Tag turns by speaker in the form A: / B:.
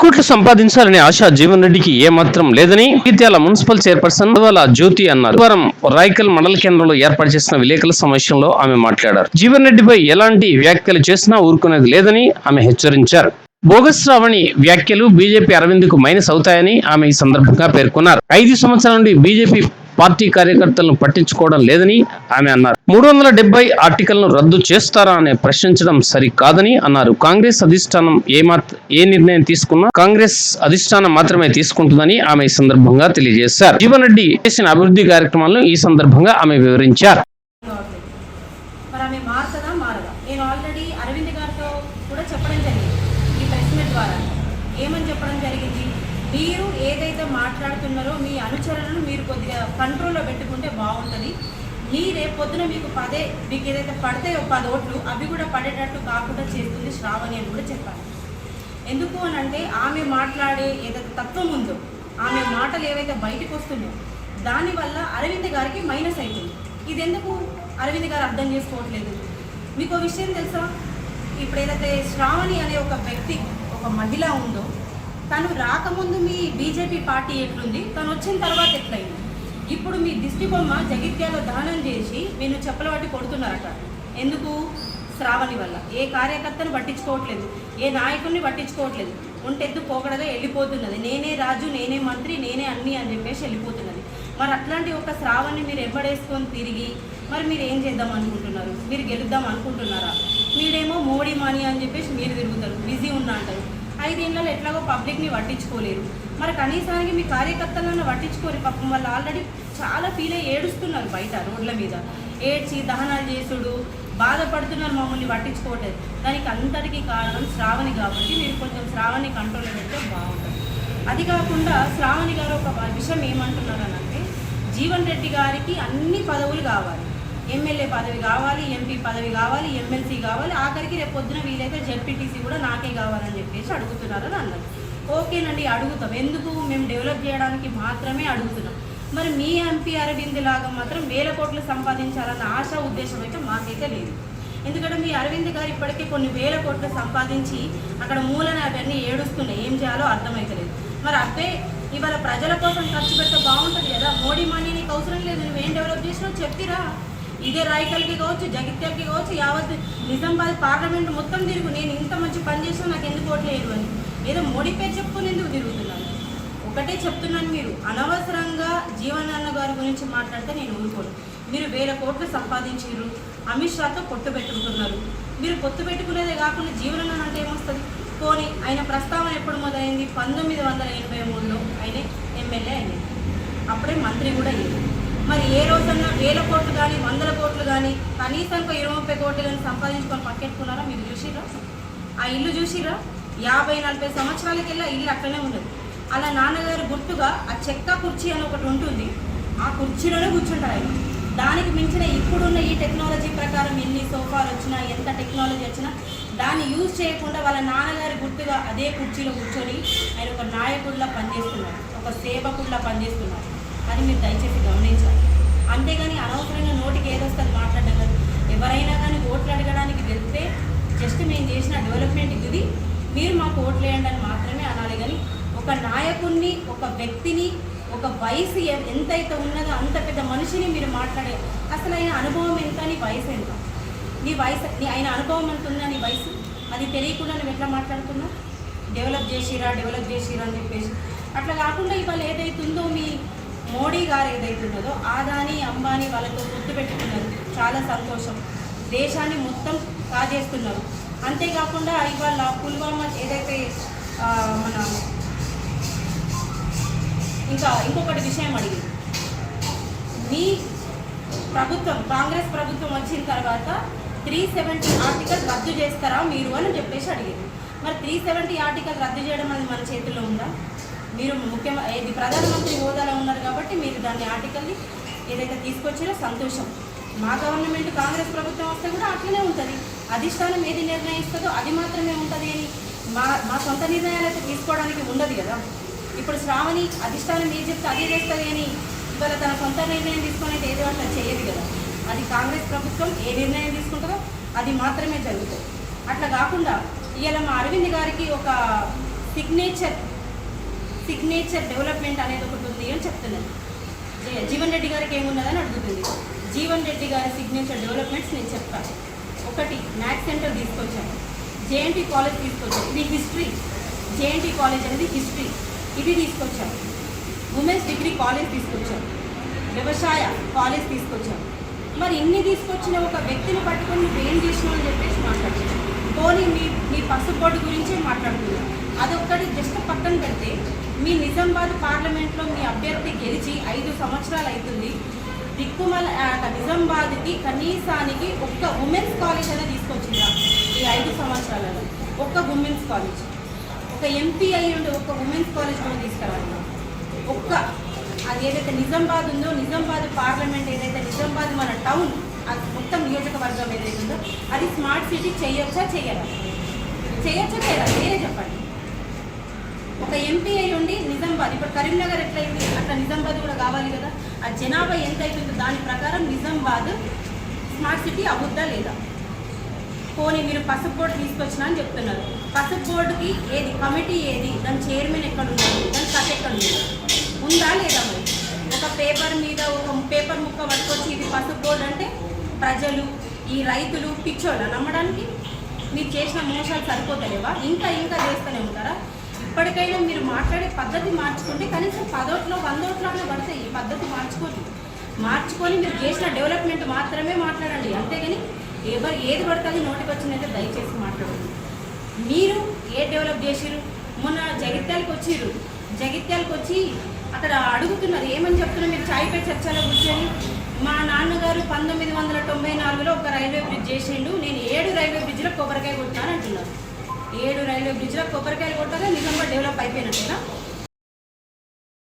A: కోట్లు సంపాదించాలనే ఆశ జీవన్ రెడ్డికి ఏమాత్రం లేదని ఇత్యాల మున్సిపల్ చైర్పర్సన్ వాళ్ళ జ్యోతి అన్నారు. వారం రాయకల్ మండల కేంద్రంలో ఏర్పాటు చేసిన విలేకరుల సమావేశంలో ఆమె మాట్లాడారు. జీవన్ రెడ్డిపై ఎలాంటి వ్యాఖ్యలు చేసినా ఊరుకునేది లేదని ఆమె హెచ్చరించారు. బోగస్ రావణి వ్యాఖ్యలు బీజేపీ అరవింద్కు మైనస్ అవుతాయని ఆమె ఈ సందర్భంగా పేర్కొన్నారు. ఐదు సంవత్సరాల నుండి బీజేపీ పార్టీ కార్యకర్తలను పట్టించుకోవడం లేదని ఆమె అన్నారు. మూడు వందల డెబ్బై ఆర్టికల్ను రద్దు చేస్తారా అనే ప్రశ్నించడం సరికాదని అన్నారు. కాంగ్రెస్ అధిష్టానం ఏ ఏ నిర్ణయం తీసుకున్నా కాంగ్రెస్ అధిష్టానం మాత్రమే తీసుకుంటుందని ఆమె ఈ సందర్భంగా తెలియజేశారు. జీవన్ రెడ్డి చేసిన అభివృద్ధి కార్యక్రమాలను ఈ సందర్భంగా ఆమె వివరించారు.
B: ఏమని చెప్పడం జరిగింది? మీరు ఏదైతే మాట్లాడుతున్నారో మీ అనుచరులను మీరు కొద్దిగా కంట్రోల్లో పెట్టుకుంటే బాగుంటుంది. మీ రేపు పొద్దున మీకు పదే మీకు ఏదైతే పడతాయో పది ఓట్లు అవి కూడా పడేటట్టు కాకుండా చేస్తుంది శ్రావణి అని కూడా చెప్పాలి. ఎందుకు అని అంటే ఆమె మాట్లాడే ఏదైతే తత్వం ఉందో ఆమె మాటలు ఏవైతే బయటకు వస్తుందో దానివల్ల అరవింద్ గారికి మైనస్ అవుతుంది ఇది ఎందుకు అరవింద్ గారు అర్థం చేసుకోవట్లేదు? మీకు విషయం తెలుసా? ఇప్పుడు ఏదైతే శ్రావణి అనే ఒక వ్యక్తి ఒక మహిళ ఉందో తను రాకముందు మీ బీజేపీ పార్టీ ఎట్లుంది? తను వచ్చిన తర్వాత ఎట్లయింది? ఇప్పుడు మీ దిష్టి బొమ్మ జగిత్యాలో దానం చేసి నేను చెప్పల కొడుతున్నారట. ఎందుకు? శ్రావణి వల్ల. ఏ కార్యకర్తను పట్టించుకోవట్లేదు. ఏ నాయకుడిని పట్టించుకోవట్లేదు. ఒంటెద్దు పోకడగా వెళ్ళిపోతున్నది. నేనే రాజు నేనే మంత్రి నేనే అన్ని అని చెప్పేసి వెళ్ళిపోతున్నది. మరి అట్లాంటి ఒక శ్రావణ్ణి మీరు ఎవ్వడేసుకొని తిరిగి మరి మీరు ఏం చేద్దాం అనుకుంటున్నారు? మీరు గెలుద్దాం అనుకుంటున్నారా? మీరేమో మోడీ మాని అని చెప్పేసి మీరు తిరుగుతారు. బిజీ ఉన్నా అంటారు. ఐదేళ్ళలో ఎట్లాగో పబ్లిక్ని పట్టించుకోలేరు. మరి కనీసానికి మీ కార్యకర్తలను పట్టించుకోరు. పాపం వాళ్ళు ఆల్రెడీ చాలా ఫీల్ అయ్యి ఏడుస్తున్నారు బయట రోడ్ల మీద. ఏడ్చి దహనాలు చేసుడు బాధపడుతున్నారు మమ్మల్ని పట్టించుకోవట్లేదు. దానికి అంతటికీ కారణం శ్రావణి కాబట్టి మీరు కొంచెం శ్రావణి కంట్రోల్ పెడితే బాగుంటుంది. అది కాకుండా శ్రావణి గారు ఒక విషయం ఏమంటున్నారనంటే జీవన్ రెడ్డి గారికి అన్ని పదవులు కావాలి. ఎమ్మెల్యే పదవి కావాలి ఎంపీ పదవి కావాలి ఎమ్మెల్సీ కావాలి. ఆఖరికి రేపు పొద్దున వీలైతే జెడ్పీటీసీ కూడా నాకే కావాలని చెప్పేసి అడుగుతున్నారని అన్నారు. ఓకేనండి అడుగుతాం. ఎందుకు? మేము డెవలప్ చేయడానికి మాత్రమే అడుగుతున్నాం. మరి మీ ఎంపీ అరవింద్ లాగా మాత్రం వేల కోట్లు సంపాదించాలన్న ఆశ ఉద్దేశం అయితే మాకైతే లేదు. ఎందుకంటే మీ అరవింద్ గారు ఇప్పటికే కొన్ని వేల కోట్లు సంపాదించి అక్కడ మూలన అవన్నీ ఏడుస్తున్నాయి. ఏం చేయాలో అర్థమైతలేదు. మరి అదే ఇవాళ ప్రజల కోసం ఖర్చు పెడితే బాగుంటుంది కదా. మోడీ మనీ నీకు అవసరం లేదు. నువ్వేం డెవలప్ చేసినావు చెప్తిరా ఇదే రాయకల్కి కావచ్చు జగిత్యాలకి కావచ్చు యావత్ నిజామాబాద్ పార్లమెంట్ మొత్తం తిరుగు. నేను ఇంత మంచి పని చేసినా నాకు ఎందుకు ఓట్లేదు అని. ఏదో మోడీ పేరు చెప్పుకొని ఎందుకు తిరుగుతున్నాను ఒకటే చెప్తున్నాను మీరు అనవసరంగా జీవనాన్న గారి గురించి మాట్లాడితే నేను ఊరుకోను. మీరు వేల కోట్లు సంపాదించారు అమిత్ షాతో పొట్టు పెట్టుకుంటున్నారు. మీరు పొత్తు పెట్టుకునేదే కాకుండా జీవనాన్న అంటే ఏమొస్తుంది? పోనీ ఆయన ప్రస్తావన ఎప్పుడు మొదలైంది? పంతొమ్మిది వందల ఎనభై మూడులో ఆయన ఎమ్మెల్యే అయింది అప్పుడే మంత్రి కూడా అయ్యింది మరి ఏ రోజన్నా వేల కోట్లు కానీ వందల కోట్లు కానీ కనీసం ఒక ఇరవై ముప్పై కోట్లు కానీ సంపాదించుకొని పక్కెట్టుకున్నారా? మీరు చూసిరా ఆ ఇల్లు చూసిరా యాభై నలభై సంవత్సరాలకెళ్ళి ఆ ఇల్లు అక్కడనే ఉండదు అలా నాన్నగారు గుర్తుగా ఆ చెక్క కుర్చీ అని ఒకటి ఉంటుంది. ఆ కుర్చీలోనే కూర్చుంటారు ఆయన. దానికి మించిన ఇప్పుడున్న ఈ టెక్నాలజీ ప్రకారం ఎన్ని సోఫాలు వచ్చినా ఎంత టెక్నాలజీ వచ్చినా దాన్ని యూజ్ చేయకుండా వాళ్ళ నాన్నగారి గుర్తుగా అదే కుర్చీలో కూర్చొని ఆయన ఒక నాయకుడిలా పనిచేస్తున్నారు. ఒక సేవకుడిలా పనిచేస్తున్నారు. అది మీరు దయచేసి గమనించాలి. అంతేగాని అనవసరంగా నోటికి ఏదొస్తుంది మాట్లాడడం కాదు. ఎవరైనా కానీ ఓట్లు అడగడానికి వెళ్తే జస్ట్ మేము చేసిన డెవలప్మెంట్ ఇది. మీరు మాకు ఓట్లు వేయండి అని మాత్రమే అనాలి కానీ ఒక నాయకుడిని ఒక వ్యక్తిని ఒక వయసు ఎంతైతే ఉన్నదో అంత పెద్ద మనిషిని మీరు మాట్లాడే అసలు ఆయన అనుభవం ఎంత నీ వయసు ఎంత? నీ వయసు నీ ఆయన అనుభవం ఎంత ఉందా నీ వయసు? అది తెలియకుండా నువ్వు ఎట్లా మాట్లాడుతున్నావు? డెవలప్ చేసిరా డెవలప్ చేసిరా అని చెప్పేసి. అట్లా కాకుండా ఇవాళ ఏదైతుందో మీ మోడీ గారు ఏదైతున్నదో ఆదాని అంబానీ వాళ్ళతో గుర్తు పెట్టుకున్నారు చాలా సంతోషం. దేశాన్ని మొత్తం కాజేస్తున్నారు. అంతేకాకుండా ఇవాళ పుల్వామా ఏదైతే మన ఇంకా ఇంకొకటి విషయం అడిగింది మీ ప్రభుత్వం కాంగ్రెస్ ప్రభుత్వం వచ్చిన తర్వాత త్రీ సెవెంటీ ఆర్టికల్ రద్దు చేస్తారా మీరు అని చెప్పేసి అడిగింది మరి త్రీ సెవెంటీ ఆర్టికల్ రద్దు చేయడం అనేది మన చేతిలో ఉందా? మీరు ముఖ్య ఇది ప్రధానమంత్రి హోదాలో ఉన్నారు కాబట్టి మీరు దాన్ని ఆర్టికల్ని ఏదైతే తీసుకొచ్చారో సంతోషం. మా గవర్నమెంట్ కాంగ్రెస్ ప్రభుత్వం వస్తే కూడా అట్లనే ఉంటుంది. అధిష్టానం ఏది నిర్ణయిస్తుందో అది మాత్రమే ఉంటుంది అని మా మా సొంత నిర్ణయాలు అయితే తీసుకోవడానికి ఉండదు కదా. ఇప్పుడు శ్రావణి అధిష్టానం ఏం చెప్తే అదే చేస్తుంది అని ఇవాళ తన సొంత నిర్ణయం తీసుకొని అయితే ఏదో అట్లా చేయదు కదా. అది కాంగ్రెస్ ప్రభుత్వం ఏ నిర్ణయం తీసుకుంటుందో అది మాత్రమే జరుగుతుంది. అట్లా కాకుండా ఇవాళ మా అరవింద్ గారికి ఒక సిగ్నేచర్ సిగ్నేచర్ డెవలప్మెంట్ అనేది ఒకటి ఉంది అని చెప్తున్నది జీవన్ రెడ్డి గారికి ఏమున్నదని అడుగుతుంది. జీవన్ రెడ్డి గారి సిగ్నేచర్ డెవలప్మెంట్స్ నేను చెప్తాను ఒకటి మ్యాథ్స్ సెంటర్ తీసుకొచ్చాను జేఎన్టీ కాలేజ్ తీసుకొచ్చాను ఇది హిస్టరీ జేఎన్టీ కాలేజ్ అనేది హిస్టరీ ఇది తీసుకొచ్చాను ఉమెన్స్ డిగ్రీ కాలేజ్ తీసుకొచ్చాను వ్యవసాయ కాలేజ్ తీసుకొచ్చాను మరి ఇన్ని తీసుకొచ్చిన ఒక వ్యక్తిని పట్టుకొని నువ్వు ఏం చేసినావు అని చెప్పేసి మాట్లాడుతున్నాను పోనీ మీ మీ పసుపు బోర్డు గురించే మాట్లాడుతున్నాను అదొక్కటి జస్ట్ పక్కన పెడితే మీ నిజామాబాద్ పార్లమెంట్లో మీ అభ్యర్థి గెలిచి ఐదు సంవత్సరాలు అవుతుంది. దిక్కుమల నిజామాబాద్కి కనీసానికి ఒక్క ఉమెన్స్ కాలేజ్ అనేది తీసుకొచ్చిందా ఈ ఐదు సంవత్సరాలలో? ఒక్క ఉమెన్స్ కాలేజ్. ఒక ఎంపీ అయి ఉండి ఒక్క ఉమెన్స్ కాలేజ్ కూడా తీసుకురావాలి. ఒక్క అది ఏదైతే నిజామాబాద్ ఉందో నిజామాబాద్ పార్లమెంట్ ఏదైతే నిజామాబాద్ మన టౌన్ అది మొత్తం నియోజకవర్గం ఏదైతే ఉందో అది స్మార్ట్ సిటీ చేయొచ్చా చేయరా? చేయొచ్చా చేయరా? మీరే చెప్పండి. ఒక ఎంపీ అయి ఉండి నిజామాబాద్ ఇప్పుడు కరీంనగర్ ఎట్లయింది? అట్లా నిజామాబాద్ కూడా కావాలి కదా. ఆ జనాభా ఎంత అవుతుందో దాని ప్రకారం నిజామాబాద్ స్మార్ట్ సిటీ అవుద్దా లేదా? పోనీ మీరు పసుపు బోర్డు తీసుకొచ్చినా అని చెప్తున్నారు. పసుపు బోర్డుకి ఏది? కమిటీ ఏది? దాని చైర్మన్ ఎక్కడ ఉన్నారు దాని కథ ఎక్కడ ఉంది ఉందా లేదా మరి? ఒక పేపర్ మీద ఒక పేపర్ ముక్క పట్టుకొచ్చి ఇది పసుపు బోర్డు అంటే ప్రజలు ఈ రైతులు పిచ్చోళ్ళ నమ్మడానికి మీరు చేసిన మోసాలు సరిపోతలేవా? ఇంకా ఇంకా చేస్తూనే ఉంటారా? ఇప్పటికైనా మీరు మాట్లాడే పద్ధతి మార్చుకుంటే కనీసం పదోట్లో వందోట్లో అన్న పడతాయి ఈ పద్ధతి మార్చుకోండి. మార్చుకొని మీరు చేసిన డెవలప్మెంట్ మాత్రమే మాట్లాడండి. అంతేగాని ఎవరు ఏది పడుతుంది నోటికి వచ్చిందంటే దయచేసి మాట్లాడండి. మీరు ఏ డెవలప్ చేసిరు మొన్న జగిత్యాలకు వచ్చిరు జగిత్యాలకు వచ్చి అక్కడ అడుగుతున్నారు. ఏమని చెప్తున్నారు? మీరు చాయ్పై చర్చలో కూర్చొని మా నాన్నగారు పంతొమ్మిది వందల తొంభై నాలుగులో ఒక రైల్వే బ్రిడ్జ్ చేసిండు. నేను ఏడు రైల్వే బ్రిడ్జ్లో కొబ్బరికాయ కొట్టాను అంటున్నారు. ఏడు రైల్వే బ్రిడ్జ్లో కొబ్బరికాయలు కొట్టగా నిజంగా డెవలప్ అయిపోయినట్టేనా?